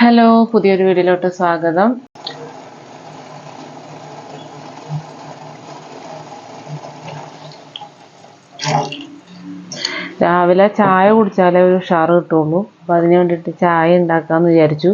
Hello പുതിയൊരു വീഡിയോയിലോട്ട് സ്വാഗതം. രാവിലെ ചായ കുടിച്ചാലേ ഒരു ഉഷാറ് കിട്ടുള്ളൂ. അപ്പം അതിന് വേണ്ടിയിട്ട് ചായ ഉണ്ടാക്കാമെന്ന് വിചാരിച്ചു.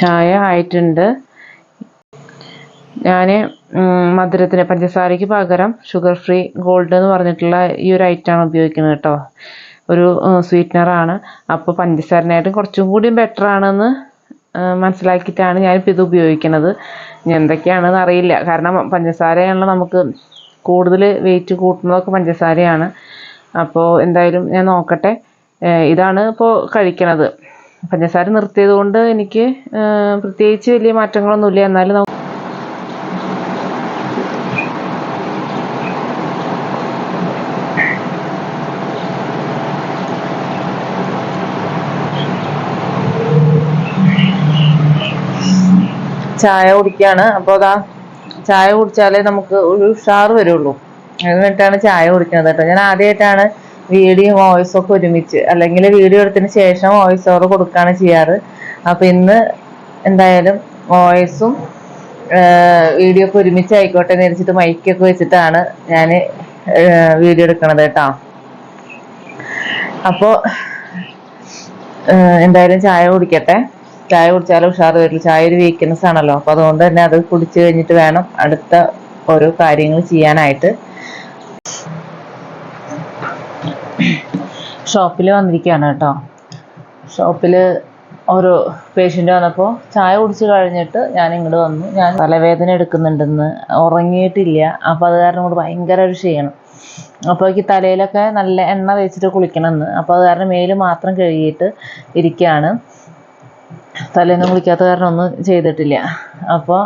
ചായ ആയിട്ടുണ്ട്. ഞാൻ മധുരത്തിന് പഞ്ചസാരയ്ക്ക് പകരം ഷുഗർ ഫ്രീ ഗോൾഡ് എന്ന് പറഞ്ഞിട്ടുള്ള ഈ ഒരു ഐറ്റമാണ് ഉപയോഗിക്കുന്നത് കേട്ടോ. ഒരു സ്വീറ്റ്നറാണ് അപ്പോൾ പഞ്ചസാരനായിട്ടും കുറച്ചും കൂടി ബെറ്റർ ആണെന്ന് മനസ്സിലാക്കിയിട്ടാണ് ഞാനിപ്പോൾ ഇത് ഉപയോഗിക്കുന്നത് എന്തൊക്കെയാണെന്ന് അറിയില്ല. കാരണം പഞ്ചസാരയാണല്ലോ നമുക്ക് കൂടുതൽ വെയിറ്റ് കൂട്ടുന്നതൊക്കെ പഞ്ചസാരയാണ്. അപ്പോൾ എന്തായാലും ഞാൻ നോക്കട്ടെ. ഇതാണ് ഇപ്പോൾ കഴിക്കണത്. പഞ്ചസാര നിർത്തിയത് കൊണ്ട് എനിക്ക് പ്രത്യേകിച്ച് വലിയ മാറ്റങ്ങളൊന്നുമില്ല. എന്നാലും നമുക്ക് ചായ കുടിക്കുകയാണ് അപ്പോൾ അതാ ചായ കുടിച്ചാലേ നമുക്ക് ഒരു ഉഷാർ വരുള്ളൂ. എന്നിട്ടാണ് ചായ കുടിക്കുന്നത് കേട്ടോ. ഞാൻ ആദ്യമായിട്ടാണ് വീഡിയോ വോയിസ് ഒക്കെ ഒരുമിച്ച് അല്ലെങ്കിൽ വീഡിയോ എടുത്തതിന് ശേഷം വോയിസ് ഓവർ കൊടുക്കുകയാണ് ചെയ്യാറ്. അപ്പോൾ ഇന്ന് എന്തായാലും വോയിസും വീഡിയോ ഒക്കെ ഒരുമിച്ച് ആയിക്കോട്ടെ എന്ന് വെച്ചിട്ട് മൈക്കൊക്കെ വെച്ചിട്ടാണ് ഞാൻ വീഡിയോ എടുക്കണത് കേട്ടോ. അപ്പോൾ എന്തായാലും ചായ കുടിക്കട്ടെ. ചായ കുടിച്ചാലും ഉഷാർ വരില്ല. ചായ ഒരു വീക്ക്നെസ് ആണല്ലോ. അപ്പൊ അതുകൊണ്ട് തന്നെ അത് കുടിച്ചു കഴിഞ്ഞിട്ട് വേണം അടുത്ത ഓരോ കാര്യങ്ങൾ ചെയ്യാനായിട്ട്. ഷോപ്പിൽ വന്നിരിക്കുകയാണ് കേട്ടോ. ഷോപ്പിൽ ഒരു പേഷ്യന്റ് വന്നപ്പോൾ ചായ കുടിച്ച് കഴിഞ്ഞിട്ട് ഞാൻ ഇങ്ങോട്ട് വന്നു. ഞാൻ തലവേദന എടുക്കുന്നുണ്ടെന്ന് ഉറങ്ങിയിട്ടില്ല. അപ്പോൾ അത് കാരണം കൂടെ ഭയങ്കര ഒരു ക്ഷീണം. അപ്പോൾ എനിക്ക് തലയിലൊക്കെ നല്ല എണ്ണ തേച്ചിട്ട് കുളിക്കണമെന്ന്. അപ്പോൾ അത് കാരണം മേൽ മാത്രം കഴുകിയിട്ട് ഇരിക്കുകയാണ്. തലേന്ന് കുളിക്കാത്ത കാരണം ഒന്നും ചെയ്തിട്ടില്ല. അപ്പോൾ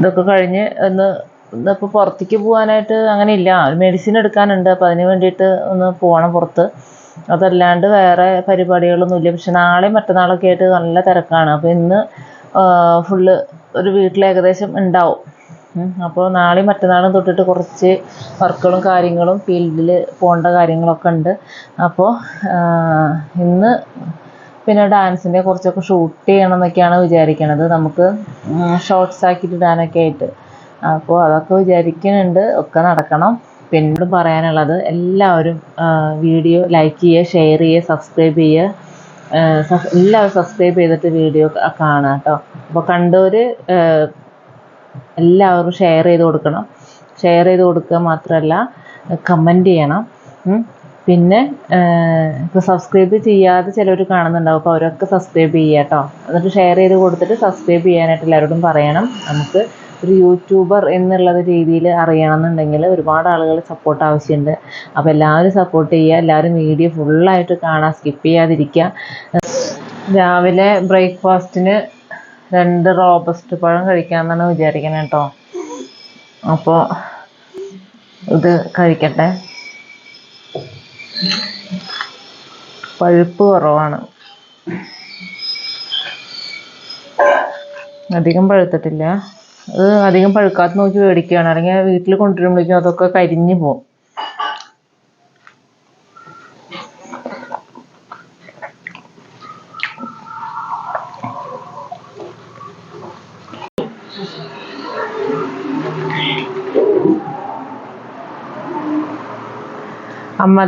ഇതൊക്കെ കഴിഞ്ഞ് ഒന്ന് ഇന്നിപ്പോൾ പുറത്തേക്ക് പോകാനായിട്ട് അങ്ങനെ ഇല്ല. മെഡിസിൻ എടുക്കാനുണ്ട്. അപ്പോൾ അതിന് വേണ്ടിയിട്ട് ഒന്ന് പോകണം പുറത്ത്. അതല്ലാണ്ട് വേറെ പരിപാടികളൊന്നുമില്ല പക്ഷെ നാളെയും മറ്റന്നാളൊക്കെ ആയിട്ട് നല്ല തിരക്കാണ്. അപ്പോൾ ഇന്ന് ഫുള്ള് ഒരു വീട്ടിൽ ഏകദേശം ഉണ്ടാവും. അപ്പോൾ നാളെയും മറ്റന്നാളും തൊട്ടിട്ട് കുറച്ച് വർക്കുകളും കാര്യങ്ങളും ഫീൽഡിൽ പോകേണ്ട കാര്യങ്ങളൊക്കെ ഉണ്ട്. അപ്പോൾ ഇന്ന് പിന്നെ ഡാൻസിന്റെ കുറച്ചൊക്കെ ഷൂട്ട് ചെയ്യണം എന്നൊക്കെയാണ് വിചാരിക്കണത്. നമുക്ക് ഷോർട്സ് ആക്കിയിട്ട് ഇടാനൊക്കെ ആയിട്ട്. അപ്പോൾ അതൊക്കെ വിചാരിക്കുന്നുണ്ട്. ഒക്കെ നടക്കണം. പിന്നീട് പറയാനുള്ളത് എല്ലാവരും വീഡിയോ ലൈക്ക് ചെയ്യുക ഷെയർ ചെയ്യുക സബ്സ്ക്രൈബ് ചെയ്യുക. എല്ലാവരും സബ്സ്ക്രൈബ് ചെയ്തിട്ട് വീഡിയോ കാണുക കേട്ടോ. അപ്പോൾ കണ്ടവർ എല്ലാവരും ഷെയർ ചെയ്ത് കൊടുക്കണം. ഷെയർ ചെയ്ത് കൊടുക്കുക മാത്രമല്ല കമന്റ് ചെയ്യണം. പിന്നെ ഇപ്പോൾ സബ്സ്ക്രൈബ് ചെയ്യാതെ ചിലർ കാണുന്നുണ്ടാവും. അപ്പോൾ അവരൊക്കെ സബ്സ്ക്രൈബ് ചെയ്യുക കേട്ടോ എന്നിട്ട് ഷെയർ ചെയ്ത് കൊടുത്തിട്ട് സബ്സ്ക്രൈബ് ചെയ്യാനായിട്ട് എല്ലാവരോടും പറയണം. നമുക്ക് ഒരു യൂട്യൂബർ എന്നുള്ള രീതിയിൽ അറിയണമെന്നുണ്ടെങ്കിൽ ഒരുപാട് ആളുകൾ സപ്പോർട്ട് ആവശ്യമുണ്ട്. അപ്പോൾ എല്ലാവരും സപ്പോർട്ട് ചെയ്യുക. എല്ലാവരും വീഡിയോ ഫുള്ളായിട്ട് കാണാൻ സ്കിപ്പ് ചെയ്യാതിരിക്കുക. രാവിലെ ബ്രേക്ക്ഫാസ്റ്റിന് രണ്ട് റോബസ്റ്റ് പഴം കഴിക്കാമെന്നാണ് വിചാരിക്കുന്നത് കേട്ടോ അപ്പോൾ ഇത് കഴിക്കട്ടെ. പഴുപ്പ് കുറവാണ്. അധികം പഴുത്തിട്ടില്ല. അത് അധികം പഴുക്കാത്ത നോക്കി മേടിക്കുകയാണ്. അല്ലെങ്കിൽ വീട്ടിൽ കൊണ്ടുവരുമ്പോഴേക്കും അതൊക്കെ കരിഞ്ഞു പോകും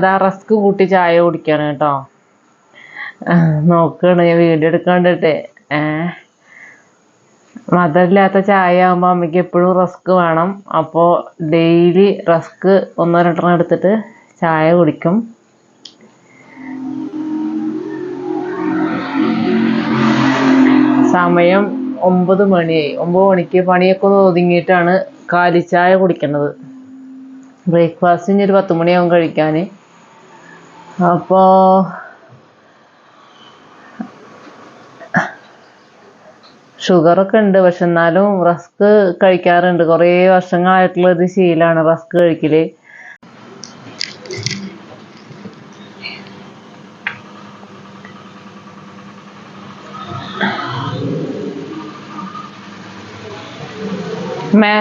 ദാ റസ്ക് കൂട്ടി ചായ കുടിക്കാണ് കേട്ടോ. നോക്കുകയാണ് ഞാൻ വീഡിയോ എടുക്കാണ്ടിട്ട്. ഏ മധുരമില്ലാത്ത ചായ ആകുമ്പോൾ അമ്മയ്ക്ക് എപ്പോഴും റസ്ക് വേണം. അപ്പോൾ ഡെയിലി റസ്ക് ഒന്നോ രണ്ടെണ്ണം എടുത്തിട്ട് ചായ കുടിക്കും. സമയം ഒമ്പത് മണിയായി. ഒമ്പത് മണിക്ക് പണിയൊക്കെ ഒന്ന് ഒതുങ്ങിയിട്ടാണ് കാലിച്ചായ കുടിക്കുന്നത് ബ്രേക്ക്ഫാസ്റ്റ് ഇനി ഒരു പത്ത് മണിയാവും കഴിക്കാൻ അപ്പോൾ ഷുഗറൊക്കെ ഉണ്ട് പക്ഷെ എന്നാലും റസ്ക് കഴിക്കാറുണ്ട്. കുറേ വർഷങ്ങളായിട്ടുള്ള ഒരു ശീലാണ് റസ്ക് കഴിക്കൽ. മേ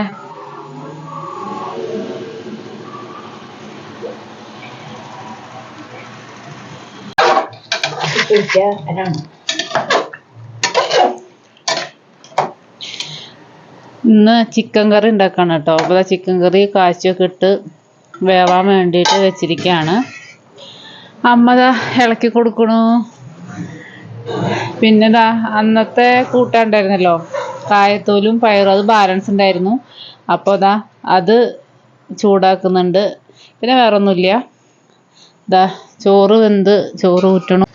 ഒഴിക്കുക അതിനാണ് ഇന്ന് ചിക്കൻ കറി ഉണ്ടാക്കണം കേട്ടോ. അപ്പോൾ ചിക്കൻ കറി കാച്ചൊക്കെ ഇട്ട് വേവാൻ വേണ്ടിയിട്ട് വെച്ചിരിക്കുകയാണ് അമ്മ ദാ ഇളക്കി കൊടുക്കണു. പിന്നെ ദാ അന്നത്തെ കൂട്ടാൻ ഉണ്ടായിരുന്നല്ലോ കായത്തോലും പയറും അത് ബാലൻസ് ഉണ്ടായിരുന്നു. അപ്പോൾ ദാ അത് ചൂടാക്കുന്നുണ്ട്. പിന്നെ വേറൊന്നുമില്ല. ദാ ചോറ് വെന്ത് ചോറ് ഊറ്റണം.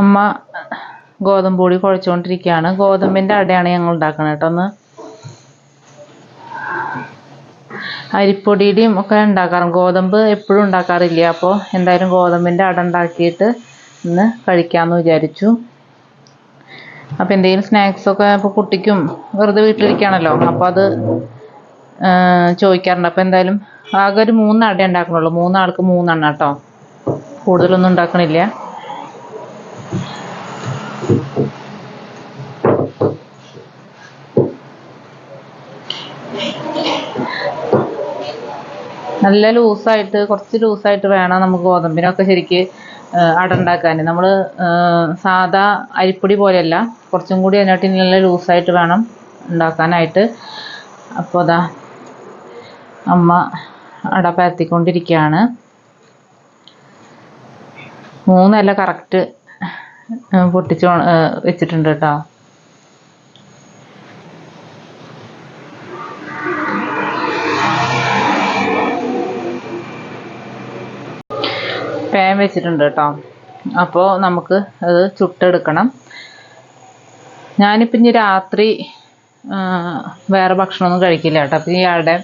അമ്മ ഗോതമ്പ് പൊടി കുഴച്ചുകൊണ്ടിരിക്കുകയാണ് ഗോതമ്പിന്റെ അടയാണ് ഞങ്ങൾ ഉണ്ടാക്കുന്നത് കേട്ടോ ഒന്ന്. അരിപ്പൊടിയുടെയും ഒക്കെ ഉണ്ടാക്കാറുണ്ട്. ഗോതമ്പ് എപ്പോഴും ഉണ്ടാക്കാറില്ല. അപ്പോൾ എന്തായാലും ഗോതമ്പിന്റെ അട ഉണ്ടാക്കിയിട്ട് ഇന്ന് കഴിക്കാമെന്ന് വിചാരിച്ചു. അപ്പോൾ എന്തെങ്കിലും സ്നാക്സൊക്കെ ഇപ്പോൾ കുട്ടിക്കും വെറുതെ വീട്ടിലിരിക്കുകയാണല്ലോ. അപ്പോൾ അത് ചോദിക്കാറുണ്ട്. അപ്പോൾ എന്തായാലും ആകെ ഒരു മൂന്ന് അട ഉണ്ടാക്കണുള്ളൂ. മൂന്നാൾക്ക് മൂന്നെണ്ണം കേട്ടോ കൂടുതലൊന്നും ഉണ്ടാക്കണില്ല. നല്ല ലൂസായിട്ട് കുറച്ച് ലൂസായിട്ട് വേണം നമുക്ക് ഗോതമ്പിനൊക്കെ ശരിക്ക് അട ഉണ്ടാക്കാൻ നമ്മൾ സാധാ അരിപ്പൊടി പോലെയല്ല കുറച്ചും കൂടി അതിനായിട്ട് നല്ല ലൂസായിട്ട് വേണം ഉണ്ടാക്കാനായിട്ട്. അപ്പോൾ അതാ അമ്മ അട പരത്തിക്കൊണ്ടിരിക്കുകയാണ് മൂന്നല്ല കറക്റ്റ് പൊട്ടിച്ച് വെച്ചിട്ടുണ്ട് കേട്ടോ. പാൻ വെച്ചിട്ടുണ്ട് കേട്ടോ. അപ്പോൾ നമുക്ക് അത് ചുട്ടെടുക്കണം. ഞാനിപ്പം ഇനി രാത്രി വേറെ ഭക്ഷണമൊന്നും കഴിക്കില്ല കേട്ടോ. അപ്പം ഇയാളുടെ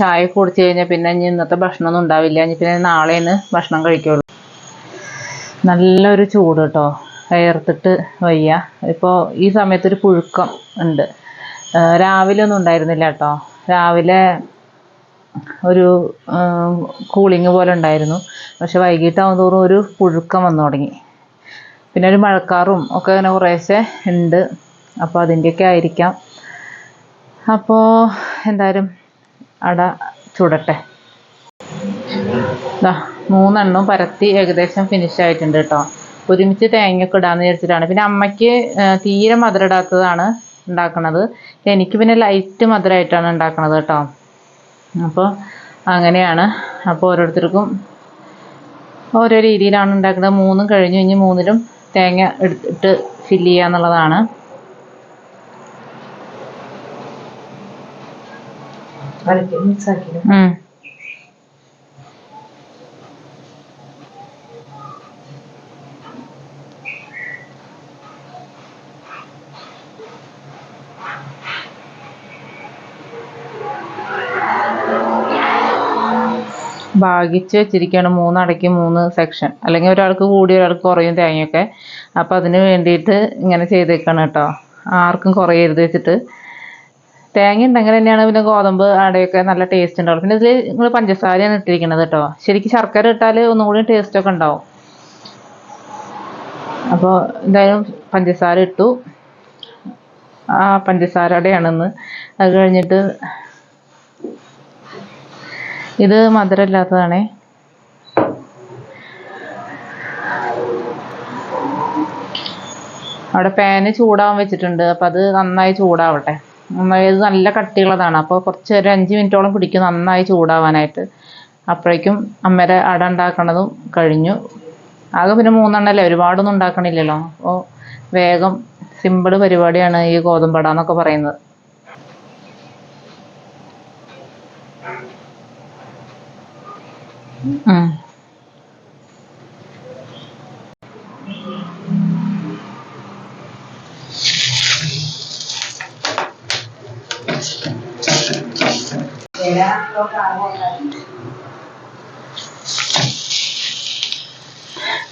ചായ കുടിച്ച് കഴിഞ്ഞാൽ പിന്നെ ഇനി ഇന്നത്തെ ഭക്ഷണമൊന്നും ഉണ്ടാവില്ല. ഇനി പിന്നെ നാളെയാണ് ഭക്ഷണം കഴിക്കുള്ളൂ. നല്ലൊരു ചൂട് കേട്ടോ വയർത്തിട്ട് വയ്യ. ഇപ്പോൾ ഈ സമയത്തൊരു പുഴുക്കം ഉണ്ട്. രാവിലെ ഒന്നും ഉണ്ടായിരുന്നില്ല കേട്ടോ രാവിലെ ഒരു കൂളിങ് പോലെ ഉണ്ടായിരുന്നു. പക്ഷെ വൈകിട്ടാവും തോറും ഒരു പുഴുക്കം വന്നു തുടങ്ങി. പിന്നെ ഒരു മഴക്കാറും ഒക്കെ അങ്ങനെ കുറേശ്ശെ ഉണ്ട്. അപ്പോൾ അതിന്റെയൊക്കെ ആയിരിക്കാം. അപ്പോൾ എന്തായാലും അട ചുടട്ടെ. ദാ. മൂന്നെണ്ണം പരത്തി ഏകദേശം ഫിനിഷ് ആയിട്ടുണ്ട് കേട്ടോ ഒരുമിച്ച് തേങ്ങയൊക്കെ ഇടാന്ന് വിചാരിച്ചിട്ടാണ്. പിന്നെ അമ്മയ്ക്ക് തീരെ മധുരം ഇടാത്തതാണ് ഉണ്ടാക്കണത്. എനിക്ക് പിന്നെ ലൈറ്റ് മധുരമായിട്ടാണ് ഉണ്ടാക്കണത് കേട്ടോ അപ്പോൾ അങ്ങനെയാണ്. അപ്പോൾ ഓരോരുത്തർക്കും ഓരോ രീതിയിലാണ് ഉണ്ടാക്കുന്നത്. മൂന്നും കഴിഞ്ഞു കഴിഞ്ഞ് മൂന്നിലും തേങ്ങ എടുത്തിട്ട് ഫില്ല് ചെയ്യുക എന്നുള്ളതാണ്. മിക്സ് ആക്കി ഭാഗിച്ച് വെച്ചിരിക്കുകയാണ് മൂന്നടയ്ക്ക് മൂന്ന് സെക്ഷൻ അല്ലെങ്കിൽ ഒരാൾക്ക് കൂടി ഒരാൾക്ക് കുറയും തേങ്ങയൊക്കെ. അപ്പോൾ അതിന് വേണ്ടിയിട്ട് ഇങ്ങനെ ചെയ്തേക്കാണ് കേട്ടോ. ആർക്കും കുറയരുത് വെച്ചിട്ട്. തേങ്ങ ഉണ്ടെങ്കിൽ തന്നെയാണ് പിന്നെ ഗോതമ്പ് അടയൊക്കെ നല്ല ടേസ്റ്റ് ഉണ്ടാവും പിന്നെ ഇതിൽ നിങ്ങൾ പഞ്ചസാരയാണ് ഇട്ടിരിക്കുന്നത് കേട്ടോ. ശരിക്കും ശർക്കര ഇട്ടാൽ ഒന്നും കൂടി ടേസ്റ്റ് ഒക്കെ ഉണ്ടാവും. അപ്പോൾ എന്തായാലും പഞ്ചസാര ഇട്ടു. ആ പഞ്ചസാര അടയാണെന്ന് അത് കഴിഞ്ഞിട്ട് ഇത് മധുരമില്ലാത്തതാണേ. അവിടെ പാന് ചൂടാവാൻ വെച്ചിട്ടുണ്ട്. അപ്പം അത് നന്നായി ചൂടാവട്ടെ. നന്നായി ഇത് നല്ല കട്ടിയുള്ളതാണ്. അപ്പോൾ കുറച്ച് ഒരു അഞ്ച് മിനിറ്റോളം പിടിക്കും നന്നായി ചൂടാവാനായിട്ട്. അപ്പോഴേക്കും അമ്മയുടെ അട ഉണ്ടാക്കണതും കഴിഞ്ഞു. ആകെ പിന്നെ മൂന്നെണ്ണല്ലേ? ഒരുപാടൊന്നും ഉണ്ടാക്കണില്ലല്ലോ. അപ്പോൾ വേഗം സിമ്പിൾ പരിപാടിയാണ് ഈ ഗോതമ്പട എന്നൊക്കെ പറയുന്നത്.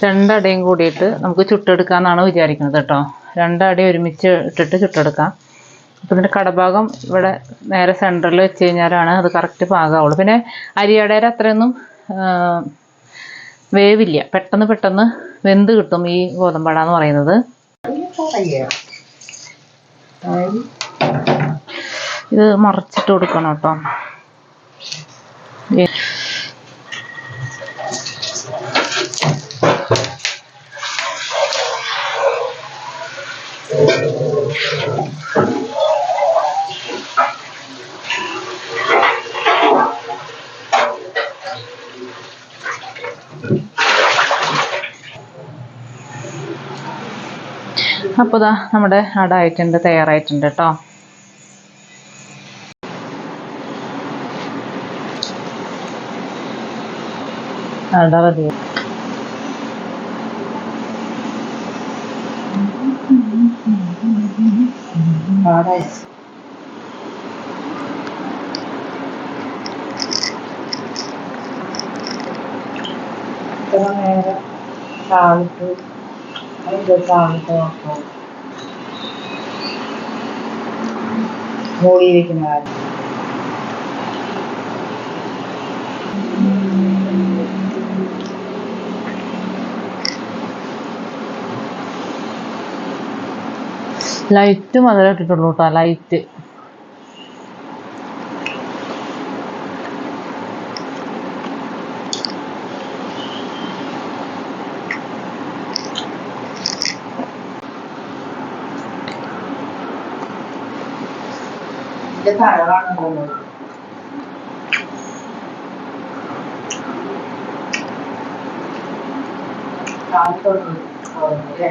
രണ്ടടയും കൂടിയിട്ട് നമുക്ക് ചുട്ടെടുക്കാമെന്നാണ് വിചാരിക്കുന്നത് കേട്ടോ. രണ്ടടി ഒരുമിച്ച് ഇട്ടിട്ട് ചുട്ടെടുക്കാം. അപ്പോൾ ഇതിന്റെ കടഭാഗം ഇവിടെ നേരെ സെന്ററിൽ വെച്ച് കഴിഞ്ഞാലാണ് അത് കറക്റ്റ് പാകമാവുള്ളൂ പിന്നെ അരിയടയുടെ അത്രയൊന്നും വേവില്ല. പെട്ടെന്ന് പെട്ടെന്ന് വെന്ത് കിട്ടും ഈ ഗോതമ്പട എന്ന് പറയുന്നത്. ഇത് മറിച്ചിട്ട് കൊടുക്കണം കേട്ടോ. അപ്പോൾ ഇതാ നമ്മുടെ അട ആയിട്ടുണ്ട് തയ്യാറായിട്ടുണ്ട് കേട്ടോ അട മതി പാടായി ഇത്ര നേരം താളിട്ട് ലൈറ്റ് മധുരം ഇട്ടിട്ടുള്ളൂ കേട്ടോ ലൈറ്റ് ഇതിന്റെ തഴവാണ് തോന്നുന്നത്. താഴത്തോട്ട് പോകുന്നു അല്ലേ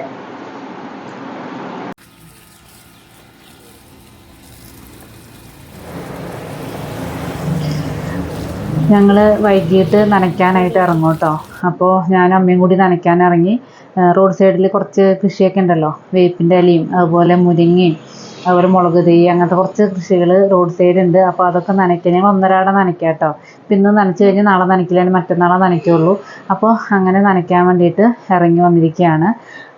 ഞങ്ങൾ വൈകിട്ട് നനയ്ക്കാനായിട്ട് ഇറങ്ങും കേട്ടോ അപ്പോൾ ഞാൻ അമ്മയും കൂടി നനയ്ക്കാൻ ഇറങ്ങി റോഡ് സൈഡിൽ കുറച്ച് കൃഷിയൊക്കെ ഉണ്ടല്ലോ വേപ്പിന്റെ ഇലയും അതുപോലെ മുരിങ്ങയും അതുപോലെ മുളക് തൈ അങ്ങനത്തെ കുറച്ച് കൃഷികൾ റോഡ് സൈഡ് ഉണ്ട്. അപ്പോൾ അതൊക്കെ നനയ്ക്കണേ ഒന്നരാടെ നനയ്ക്കാം കേട്ടോ. ഇപ്പം ഇന്ന് നനച്ച് കഴിഞ്ഞാൽ നാളെ നനയ്ക്കില്ല മറ്റന്നാളെ നനയ്ക്കുള്ളൂ. അപ്പോൾ അങ്ങനെ നനയ്ക്കാൻ വേണ്ടിയിട്ട് ഇറങ്ങി വന്നിരിക്കുകയാണ്.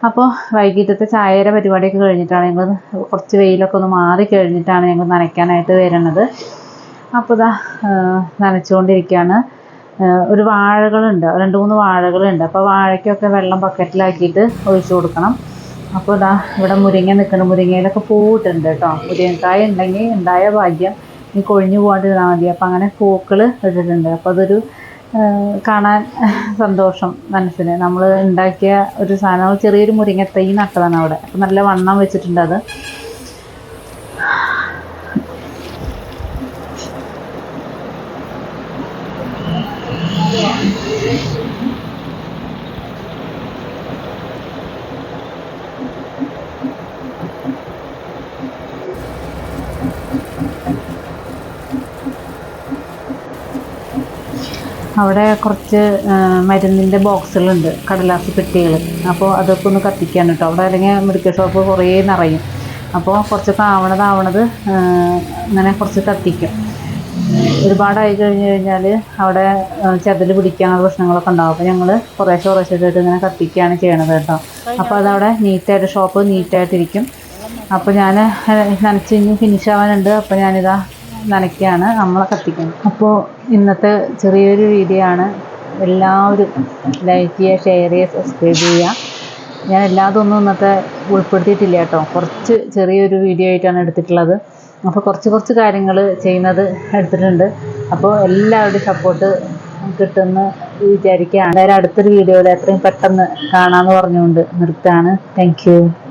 അപ്പോൾ വൈകിട്ടത്തെ ചായയുടെ പരിപാടിയൊക്കെ കഴിഞ്ഞിട്ടാണ് ഞങ്ങൾ കുറച്ച് വെയിലൊക്കെ ഒന്ന് മാറി കഴിഞ്ഞിട്ടാണ് ഞങ്ങൾ നനയ്ക്കാനായിട്ട് വരുന്നത്. അപ്പോൾ ഇതാ നനച്ചുകൊണ്ടിരിക്കുകയാണ്. ഒരു വാഴകളുണ്ട് രണ്ട് മൂന്ന് വാഴകളുണ്ട്. അപ്പോൾ വാഴയ്ക്കൊക്കെ വെള്ളം ബക്കറ്റിലാക്കിയിട്ട് ഒഴിച്ചു കൊടുക്കണം. അപ്പോൾ ഇതാ ഇവിടെ മുരിങ്ങ നിൽക്കണം മുരിങ്ങയിലൊക്കെ പൂവിട്ടുണ്ട് കേട്ടോ. മുരിങ്ങക്കായ ഉണ്ടെങ്കിൽ ഉണ്ടായ ഭാഗ്യം. ഈ കൊഴിഞ്ഞു പോകാണ്ടിരുന്നാൽ മതി. അപ്പോൾ അങ്ങനെ പൂക്കൾ ഇട്ടിട്ടുണ്ട്. അപ്പോൾ അതൊരു കാണാൻ സന്തോഷം മനസ്സിന്. നമ്മൾ ഉണ്ടാക്കിയ ഒരു സാധനം. ചെറിയൊരു മുരിങ്ങത്തൈ നട്ടതാണ് അവിടെ. അപ്പോൾ നല്ല വണ്ണം വെച്ചിട്ടുണ്ട് അത്. അവിടെ കുറച്ച് മരുന്നിന്റെ ബോക്സുകളുണ്ട് കടലാസ് പെട്ടികൾ അപ്പോൾ അതൊക്കെ ഒന്ന് കത്തിക്കാൻ കേട്ടോ. അവിടെ അല്ലെങ്കിൽ മെഡിക്കൽ ഷോപ്പ് കുറേ നിറയും. അപ്പോൾ കുറച്ച് ആവണതാവണത് ഇങ്ങനെ കുറച്ച് കത്തിക്കും. ഒരുപാടായി കഴിഞ്ഞ് കഴിഞ്ഞാൽ അവിടെ ചതിൽ പിടിക്കാനുള്ള പ്രശ്നങ്ങളൊക്കെ ഉണ്ടാവും. അപ്പോൾ ഞങ്ങൾ കുറേശ്ശെ കുറേശ്ശെ ഇങ്ങനെ കത്തിക്കുകയാണ് ചെയ്യണത് കേട്ടോ. അപ്പോൾ അതവിടെ നീറ്റായിട്ട് ഷോപ്പ് നീറ്റായിട്ടിരിക്കും. അപ്പോൾ ഞാൻ നനച്ച് ഇനി ഫിനിഷ് ആവാനുണ്ട്. അപ്പോൾ ഞാനിതാ നനയ്ക്കുകയാണ് നമ്മൾ കത്തിക്കണം അപ്പോൾ ഇന്നത്തെ ചെറിയൊരു വീഡിയോ ആണ് എല്ലാവരും ലൈക്ക് ചെയ്യുക ഷെയർ ചെയ്യുക സബ്സ്ക്രൈബ് ചെയ്യുക. ഞാൻ എല്ലാതൊന്നും ഇന്നത്തെ ഉൾപ്പെടുത്തിയിട്ടില്ല കേട്ടോ. കുറച്ച് ചെറിയൊരു വീഡിയോ ആയിട്ടാണ് എടുത്തിട്ടുള്ളത്. അപ്പോൾ കുറച്ച് കുറച്ച് കാര്യങ്ങൾ ചെയ്യുന്നത് എടുത്തിട്ടുണ്ട്. അപ്പോൾ എല്ലാവരുടെയും സപ്പോർട്ട് കിട്ടുമെന്ന് വിചാരിക്കുക എന്തായാലും അടുത്തൊരു വീഡിയോയിൽ എത്രയും പെട്ടെന്ന് കാണാമെന്ന് പറഞ്ഞുകൊണ്ട് നിർത്താണ് താങ്ക്